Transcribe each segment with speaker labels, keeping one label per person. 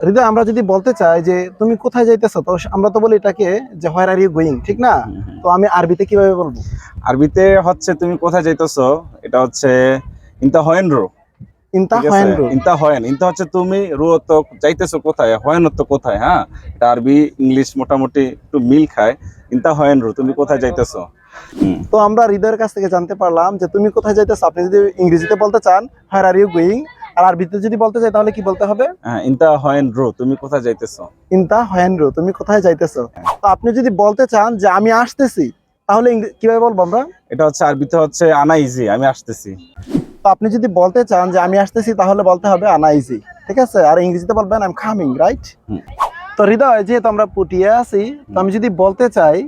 Speaker 1: হৃদয় আমরা যদি বলতে চাই যে তুমি কোথায় যাইতেছো তো আমরা তো বলি এটাকে যে হোয়ার আর ইউ গোয়িং ঠিক না? তো আমি আরবিতে কীভাবে বলব?
Speaker 2: আরবিতে হচ্ছে তুমি কোথায় যাইতেছো এটা হচ্ছে ইনতা হয়েন রো।
Speaker 1: ইনতা
Speaker 2: ঠিক আছে?
Speaker 1: হোয়েন
Speaker 2: ইনতা হয়েন ইনতা হচ্ছে তুমি রুয়ো তো যাইতেছো কোথায় হয়েন তো কোথায় হ্যাঁ? এটা আরবি ইংলিশ মোটামুটি একটু মিল খায়। ইনতা হয়েন রো তুমি কোথায় যাইতেছো?
Speaker 1: তো আমরা হৃদয়ের কাছ থেকে জানতে পারলাম যে তুমি কোথায় যাইতেছো। আপনি যদি ইংরেজিতে বলতে চান হোয়ার আর ইউ গোয়িং আর আরবিতে যদি বলতে চাই তাহলে কি বলতে হবে?
Speaker 2: হ্যাঁ ইনতা হয়েন রো তুমি কোথায় যাইতেছো?
Speaker 1: ইনতা হোয়েন তুমি কোথায় যাইতেছো? তো আপনি যদি বলতে চান যে আমি আসতেছি তাহলে কীভাবে বলব আমরা?
Speaker 2: এটা হচ্ছে আরবিতে হচ্ছে আনা ইজি আমি আসতেছি।
Speaker 1: তো আপনি যদি বলতে চান যে আমি আসতেছি তাহলে বলতে হবে আনা ইজি ঠিক আছে? আর ইংরেজিতে বলবেন আই এম কামিং রাইট। তো হৃদয় যেহেতু আমরা পুটিয়ে আছি তো আমি যদি বলতে চাই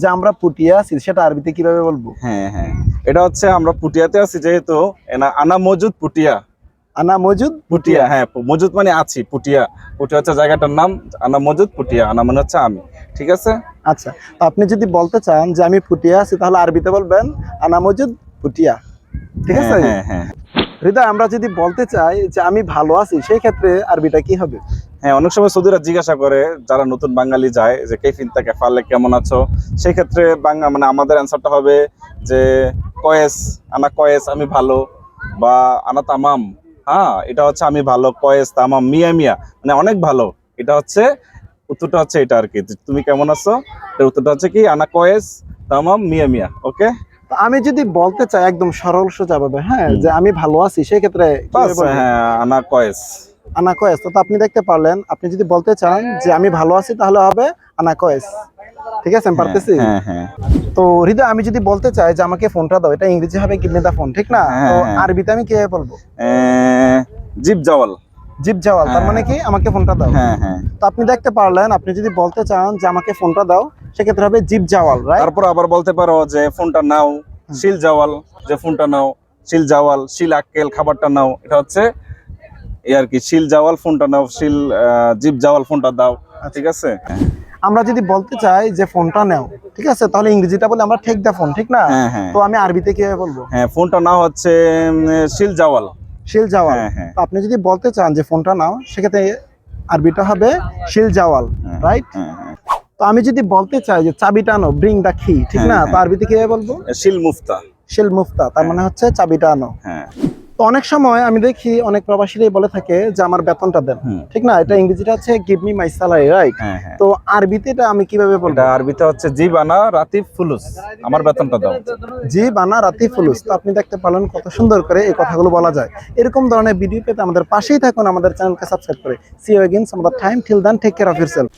Speaker 1: যে আমরা পুটিয়ে আছি সেটা আরবিতে কীভাবে বলব?
Speaker 2: হ্যাঁ হ্যাঁ। এটা হচ্ছে আমরা পুটিয়াতে আছি যেহেতু আনা মজুদ পুটিয়া।
Speaker 1: আনা মজুদ
Speaker 2: পুটিয়া। হ্যাঁ মজুদ মানে আছি পুটিয়া। পুটিয়া হচ্ছে জায়গাটার নাম আনা মজুদ পুটিয়া আনা মানে হচ্ছে আমি ঠিক আছে?
Speaker 1: আচ্ছা তো আপনি যদি বলতে চান যে আমি পুটিয়ে আছি তাহলে আরবিতে বলবেন আনা মজুদ পুটিয়া। ঠিক আছে?
Speaker 2: হ্যাঁ হ্যাঁ
Speaker 1: হৃদয় আমরা যদি বলতে চাই যে আমি ভালো আছি সেই ক্ষেত্রে আরবিটা কি হবে?
Speaker 2: হ্যাঁ অনেক সময় সৌদিরা জিজ্ঞাসা করে যারা নতুন বাঙালি যায় যে কেফিন তাকে ফালে কেমন আছো? সেই ক্ষেত্রে বাংলা মানে আমাদের অ্যান্সারটা হবে যে কয়েস আনা কয়েস আমি ভালো বা আনা তামাম। হ্যাঁ এটা হচ্ছে আমি ভালো কয়েস তামাম মিয়া মিয়া মানে অনেক ভালো। এটা হচ্ছে উত্তরটা হচ্ছে এটা আর কি। তুমি কেমন আছো? এর উত্তরটা হচ্ছে কি? আনা কয়েস তামাম মিয়া মিয়া ওকে?
Speaker 1: আমি যদি বলতে চাই একদম সরল সোজা ভাবে হ্যাঁ যে আমি ভালো আছি সেই ক্ষেত্রে?
Speaker 2: হ্যাঁ আনা কয়েস।
Speaker 1: আনা কয়েস তো আপনি দেখতে পারলেন। আপনি যদি বলতে চান যে আমি ভালো আছি তাহলে হবে আনা কয়েস। ঠিক আছে আমি পারতেছি?
Speaker 2: হ্যাঁ হ্যাঁ।
Speaker 1: তো হৃদয় আমি যদি বলতে চাই যে আমাকে ফোনটা দাও এটা ইংরেজি হবে কিডনি দা ফোন ঠিক না?
Speaker 2: হ্যাঁ,
Speaker 1: তো
Speaker 2: হ্যাঁ।
Speaker 1: আরবিতে আমি কীভাবে বলব?
Speaker 2: জিপ জাওয়াল।
Speaker 1: জিপ জাওয়াল তার
Speaker 2: হ্যাঁ,
Speaker 1: মানে কি? আমাকে ফোনটা দাও।
Speaker 2: হ্যাঁ হ্যাঁ।
Speaker 1: তো আপনি দেখতে পারলেন আপনি যদি বলতে চান যে আমাকে ফোনটা দাও সেক্ষেত্রে হবে জিপ জাওয়াল রাইট
Speaker 2: তারপর আবার বলতে পারো যে ফোনটা নাও শিল জাওয়াল যে ফোনটা নাও শিল জাওয়াল শিল আক্কেল খাবারটা নাও এটা হচ্ছে এই আর কি শিল জাওয়াল ফোনটা নাও শিল জিপ জাওয়াল ফোনটা দাও ঠিক আছে?
Speaker 1: আমরা যদি বলতে চাই যে ফোনটা নাও ঠিক আছে? তাহলে ইংরেজিটা বলে আমরা ঠেক দা ফোন ঠিক না?
Speaker 2: হ্যাঁ হ্যাঁ।
Speaker 1: তো আমি আরবিতে কীভাবে বলব?
Speaker 2: হ্যাঁ ফোনটা নাও হচ্ছে শিল জাওয়াল
Speaker 1: শিল জাওয়াল
Speaker 2: হ্যাঁ।
Speaker 1: তো আপনি যদি বলতে চান যে ফোনটা নাও সেক্ষেত্রে আরবিটা হবে শিল জাওয়াল রাইট তো আমি যদি বলতে চাই যে চাবিটা আনো ব্রিং দা কি ঠিক না? তো। আরবিতে কীভাবে বলব?
Speaker 2: শিল মুফতা
Speaker 1: শিল মুফতা তার মানে হচ্ছে চাবিটা আনো।
Speaker 2: হ্যাঁ।
Speaker 1: তো অনেক সময় আমি দেখি অনেক প্রবাসীরাই বলে থাকে যে আমার বেতনটা দেন। ঠিক না? এটা ইংরেজিটা হচ্ছে give me my salary right তো আরবিতে এটা আমি কীভাবে বলব?
Speaker 2: এটা আরবিতে হচ্ছে জিব আনা রাতিব ফুলুস আমার বেতনটা দাও।
Speaker 1: জি বানা রাতি ফুলুস তো আপনি দেখতে পারলেন কত সুন্দর করে এই কথাগুলো বলা যায়। এরকম ধরনের ভিডিও পেতে আমাদের পাশেই থাকুন আমাদের চ্যানেলকে সাবস্ক্রাইব করে। See you again some time till then take care of yourself